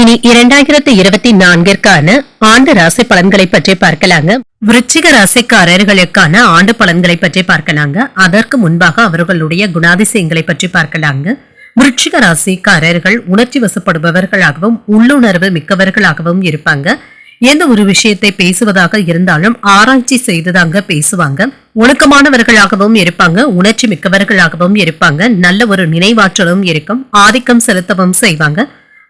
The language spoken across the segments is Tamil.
இனி இரண்டாயிரத்தி இருபத்தி நான்கிற்கான ஆண்டு ராசி பலன்களை பற்றி பார்க்கலாங்க. விருச்சிக ராசிக்காரர்களுக்கான ஆண்டு பலன்களை பற்றி பார்க்கலாங்க. அதற்கு முன்பாக அவர்களுடைய குணாதிசயங்களை பற்றி பார்க்கலாங்க. விருச்சிக ராசிக்காரர்கள் உணர்ச்சி வசப்படுபவர்களாகவும் உள்ளுணர்வு மிக்கவர்களாகவும் இருப்பாங்க. எந்த ஒரு விஷயத்தை பேசுவதாக இருந்தாலும் ஆராய்ச்சி செய்துதாங்க பேசுவாங்க. ஒழுக்கமானவர்களாகவும் இருப்பாங்க உணர்ச்சி மிக்கவர்களாகவும் இருப்பாங்க நல்ல ஒரு நினைவாற்றலும் இருக்கும் ஆதிக்கம் செலுத்தவும் செய்வாங்க.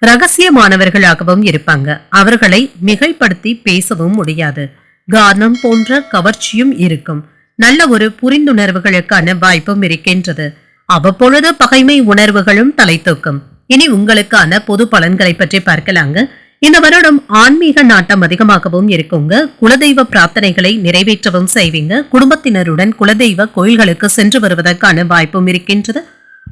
ரகசியமானவர்களாகவும் இருப்பாங்க. அவர்களை மிகைப்படுத்தி பேசவும் முடியாது. காரணம் போன்ற கவர்ச்சியும் இருக்கும். நல்ல ஒரு புரிந்துணர்வுகளுக்கான வாய்ப்பும் இருக்கின்றது. அவ்வப்பொழுது பகைமை உணர்வுகளும் தலை தூக்கும் இனி உங்களுக்கான பொது பலன்களை பற்றி பார்க்கலாங்க. இந்த வருடம் ஆன்மீக நாட்டம் அதிகமாகவும் இருக்குங்க. குலதெய்வ பிரார்த்தனைகளை நிறைவேற்றவும் செய்வீங்க. குடும்பத்தினருடன் குலதெய்வ கோயில்களுக்கு சென்று வருவதற்கான வாய்ப்பும் இருக்கின்றது.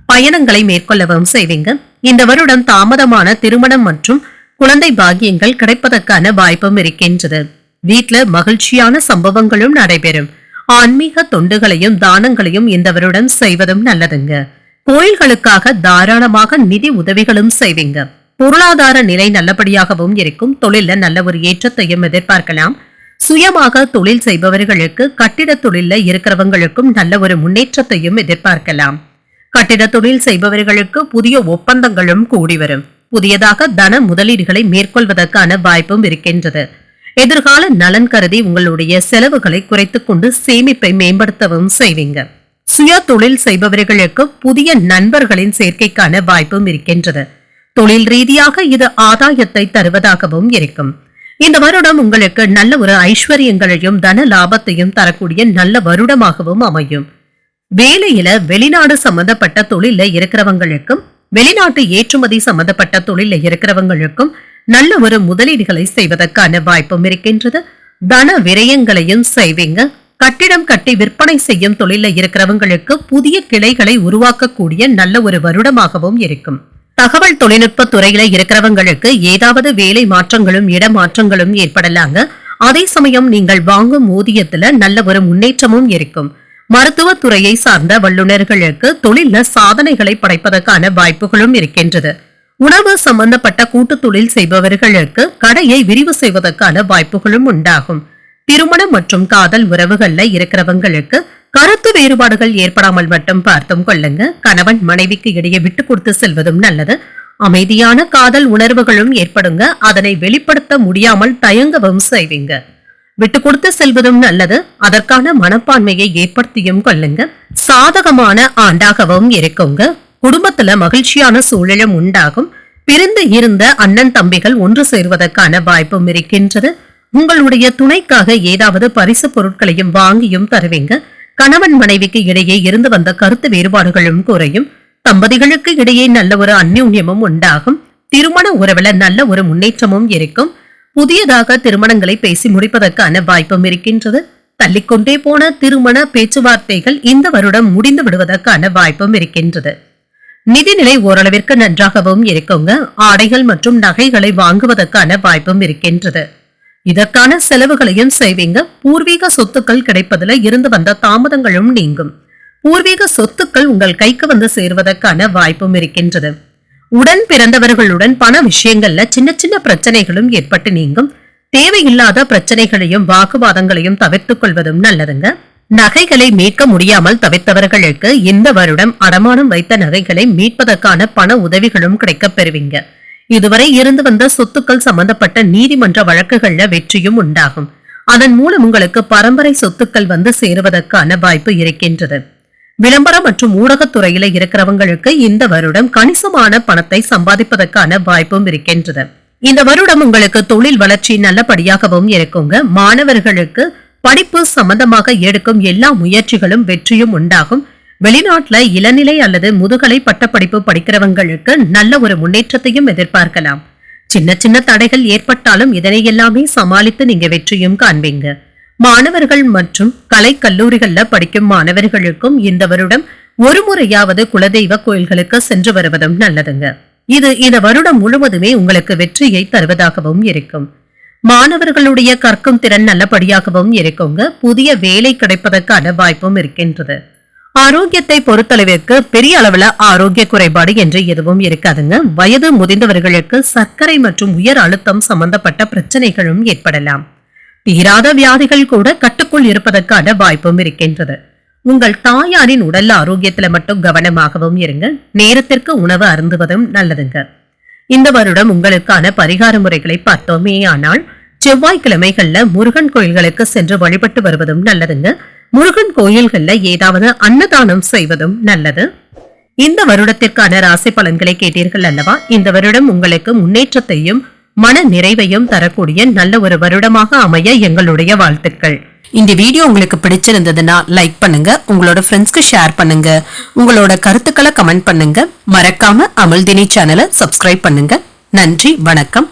பயணங்களை மேற்கொள்ளவும் செய்வீங்க. இந்த வருடம் தாமதமான திருமணம் மற்றும் குழந்தை பாகியங்கள் கிடைப்பதற்கான வாய்ப்பும் இருக்கின்றது. வீட்டில் மகிழ்ச்சியான சம்பவங்களும் நடைபெறும். ஆன்மீக தொண்டுகளையும் தானங்களையும் இந்த வருடம் செய்வதும் நல்லதுங்க. கோயில்களுக்காக தாராளமாக நிதி உதவிகளும் செய்வீங்க. பொருளாதார நிலை நல்லபடியாகவும் இருக்கும். தொழில நல்ல ஒரு ஏற்றத்தையும் எதிர்பார்க்கலாம். சுயமாக தொழில் செய்பவர்களுக்கு கட்டிட தொழில இருக்கிறவங்களுக்கும் நல்ல ஒரு முன்னேற்றத்தையும் எதிர்பார்க்கலாம். கட்டிட தொழில் செய்பவர்களுக்கு புதிய ஒப்பந்தங்களும் கூடி வரும். புதியதாக தன முதலீடுகளை மேற்கொள்வதற்கான வாய்ப்பும் இருக்கின்றது. எதிர்கால நலன் கருதி உங்களுடைய செலவுகளை குறைத்துக் கொண்டு சேமிப்பை மேம்படுத்தவும் செய்வீங்க. சுய தொழில் செய்பவர்களுக்கு புதிய நண்பர்களின் சேர்க்கைக்கான வாய்ப்பும் இருக்கின்றது. தொழில் ரீதியாக இது ஆதாயத்தை தருவதாகவும் இருக்கும். இந்த வருடம் உங்களுக்கு நல்ல ஒரு ஐஸ்வர்யங்களையும் தன லாபத்தையும் தரக்கூடிய நல்ல வருடமாகவும் அமையும். வேலையில வெளிநாடு சம்பந்தப்பட்ட தொழில இருக்கிறவங்களுக்கும் வெளிநாட்டு ஏற்றுமதி சம்பந்தப்பட்ட தொழில இருக்கிறவங்களுக்கும் நல்ல ஒரு முதலீடுகளை செய்வதற்கான வாய்ப்பும் இருக்கின்றது. தன விரயங்களையும் செய்வீங்க. கட்டிடம் கட்டி விற்பனை செய்யும் தொழில இருக்கிறவங்களுக்கு புதிய கிளைகளை உருவாக்கக்கூடிய நல்ல ஒரு வருடமாகவும் இருக்கும். தகவல் தொழில்நுட்ப துறையில இருக்கிறவங்களுக்கு ஏதாவது வேலை மாற்றங்களும் இடமாற்றங்களும் ஏற்படலாங்க. அதே சமயம் நீங்கள் வாங்கும் ஊதியத்துல நல்ல ஒரு முன்னேற்றமும் இருக்கும். மருத்துவத்துறையை சார்ந்த வல்லுநர்களுக்கு தொழில சாதனைகளை படைப்பதற்கான வாய்ப்புகளும் இருக்கின்றது. உணவு சம்பந்தப்பட்ட கூட்டு தொழில் செய்பவர்களுக்கு கடையை விரிவு செய்வதற்கான வாய்ப்புகளும் உண்டாகும். திருமணம் மற்றும் காதல் உறவுகள்ல இருக்கிறவங்களுக்கு கருத்து வேறுபாடுகள் ஏற்படாமல் மட்டும் பார்த்தும் கொள்ளுங்க. கணவன் மனைவிக்கு இடையே விட்டு கொடுத்து செல்வதும் நல்லது. அமைதியான காதல் உணர்வுகளும் ஏற்படுங்க. அதனை வெளிப்படுத்த முடியாமல் தயங்கவும் செய்வீங்க. விட்டு கொடுத்து செல்வதும் நல்லது. அதற்கான மனப்பான்மையை ஏற்படுத்தியும் கொள்ளுங்க. சாதகமான ஆண்டாகவும் இருக்குங்க. குடும்பத்துல மகிழ்ச்சியான சூழலும் உண்டாகும். பிரிந்து இருந்த அண்ணன் தம்பிகள் ஒன்று சேர்வதற்கான வாய்ப்பும் இருக்கின்றது. உங்களுடைய துணைக்காக ஏதாவது பரிசு பொருட்களையும் வாங்கியும் தருவீங்க. கணவன் மனைவிக்கு இடையே இருந்து வந்த கருத்து வேறுபாடுகளும் குறையும். தம்பதிகளுக்கு இடையே நல்ல ஒரு அந்யூன்யமும் உண்டாகும். திருமண உறவுல நல்ல ஒரு முன்னேற்றமும் இருக்கும். புதியதாக திருமணங்களை பேசி முடிப்பதற்கான வாய்ப்பும் இருக்கின்றது. தள்ளிக்கொண்டே போன திருமண பேச்சுவார்த்தைகள் இந்த வருடம் முடிந்து விடுவதற்கான வாய்ப்பும் இருக்கின்றது. நிதிநிலை ஓரளவிற்கு நன்றாகவும் இருக்குங்க. ஆடைகள் மற்றும் நகைகளை வாங்குவதற்கான வாய்ப்பும் இருக்கின்றது. இதற்கான செலவுகளையும் செய்வீங்க. பூர்வீக சொத்துக்கள் கிடைப்பதுல இருந்து வந்த தாமதங்களும் நீங்கும். பூர்வீக சொத்துக்கள் உங்கள் கைக்கு வந்து சேர்வதற்கான வாய்ப்பும் இருக்கின்றது. உடன் பிறந்தவர்களுடன் பண விஷயங்கள்ல சின்ன சின்ன பிரச்சனைகளும் ஏற்பட்டு நீங்கும். தேவையில்லாத பிரச்சனைகளையும் வாக்குவாதங்களையும் தவிர்த்துக் கொள்வதும் நல்லதுங்க. நகைகளை மீட்க முடியாமல் தவிர்த்தவர்களுக்கு இந்த வருடம் அடமானம் வைத்த நகைகளை மீட்பதற்கான பண உதவிகளும் கிடைக்கப் பெறுவீங்க. இதுவரை இருந்து வந்த சொத்துக்கள் சம்பந்தப்பட்ட நீதிமன்ற வழக்குகள்ல வெற்றியும் உண்டாகும். அதன் மூலம் உங்களுக்கு பரம்பரை சொத்துக்கள் வந்து சேருவதற்கான வாய்ப்பு இருக்கின்றது. விளம்பரம் மற்றும் ஊடகத்துறையில இருக்கிறவங்களுக்கு இந்த வருடம் கணிசமான பணத்தை சம்பாதிப்பதற்கான வாய்ப்பும் இருக்கின்றது. இந்த வருடம் உங்களுக்கு தொழில் வளர்ச்சி நல்லபடியாகவும் இருக்குங்க. மாணவர்களுக்கு படிப்பு சம்பந்தமாக எடுக்கும் எல்லா முயற்சிகளும் வெற்றியும் உண்டாகும். வெளிநாட்டுல இளநிலை அல்லது முதுகலை பட்டப்படிப்பு படிக்கிறவங்களுக்கு நல்ல ஒரு முன்னேற்றத்தையும் எதிர்பார்க்கலாம். சின்ன சின்ன தடைகள் ஏற்பட்டாலும் இதனை எல்லாமே சமாளித்து நீங்க வெற்றியும் காண்பீங்க. மாணவர்கள் மற்றும் கலை கல்லூரிகள்ல படிக்கும் மாணவர்களுக்கும் இந்த வருடம் ஒரு முறையாவது குலதெய்வ கோயில்களுக்கு சென்று வருவதும் நல்லதுங்க. இது இந்த வருடம் முழுவதுமே உங்களுக்கு வெற்றியை தருவதாகவும் இருக்கும். மாணவர்களுடைய கற்கும் திறன் நல்லபடியாகவும் இருக்குங்க. புதிய வேலை கிடைப்பதற்கான வாய்ப்பும் இருக்கின்றது. ஆரோக்கியத்தை பொறுத்தளவிற்கு பெரிய அளவுல ஆரோக்கிய குறைபாடு என்று எதுவும் இருக்காதுங்க. வயது முதிர்ந்தவர்களுக்கு சர்க்கரை மற்றும் உயர் அழுத்தம் சம்பந்தப்பட்ட பிரச்சனைகளும் ஏற்படலாம். தீராத வியாதிகள் கூட கட்டுக்குள் இருப்பதற்கான வாய்ப்பும் இருக்கின்றது. உங்கள் தாயாரின் உடல் ஆரோக்கியத்துல மட்டும் கவனமாகவும் இருங்க. நேரத்திற்கு உணவு அருந்துவதும் நல்லதுங்க. இந்த வருடம் உங்களுக்கான பரிகார முறைகளை பார்த்தோமே ஆனால் செவ்வாய்க்கிழமைகள்ல முருகன் கோயில்களுக்கு சென்று வழிபட்டு வருவதும் நல்லதுங்க. முருகன் கோயில்கள்ல ஏதாவது அன்னதானம் செய்வதும் நல்லது. இந்த வருடத்திற்கான ராசி பலன்களை கேட்டீர்கள் அல்லவா? இந்த வருடம் உங்களுக்கு முன்னேற்றத்தையும் மன நிறைவையும் தரக்கூடிய நல்ல ஒரு வருடமாக அமைய எங்களுடைய வாழ்த்துக்கள். இந்த வீடியோ உங்களுக்கு பிடிச்சிருந்ததுன்னா லைக் பண்ணுங்க உங்களோட ஃப்ரெண்ட்ஸ்க்கு ஷேர் பண்ணுங்க உங்களோட கருத்துக்களை கமெண்ட் பண்ணுங்க. மறக்காம அமல்தினி சேனலை சப்ஸ்கிரைப் பண்ணுங்க. நன்றி வணக்கம்.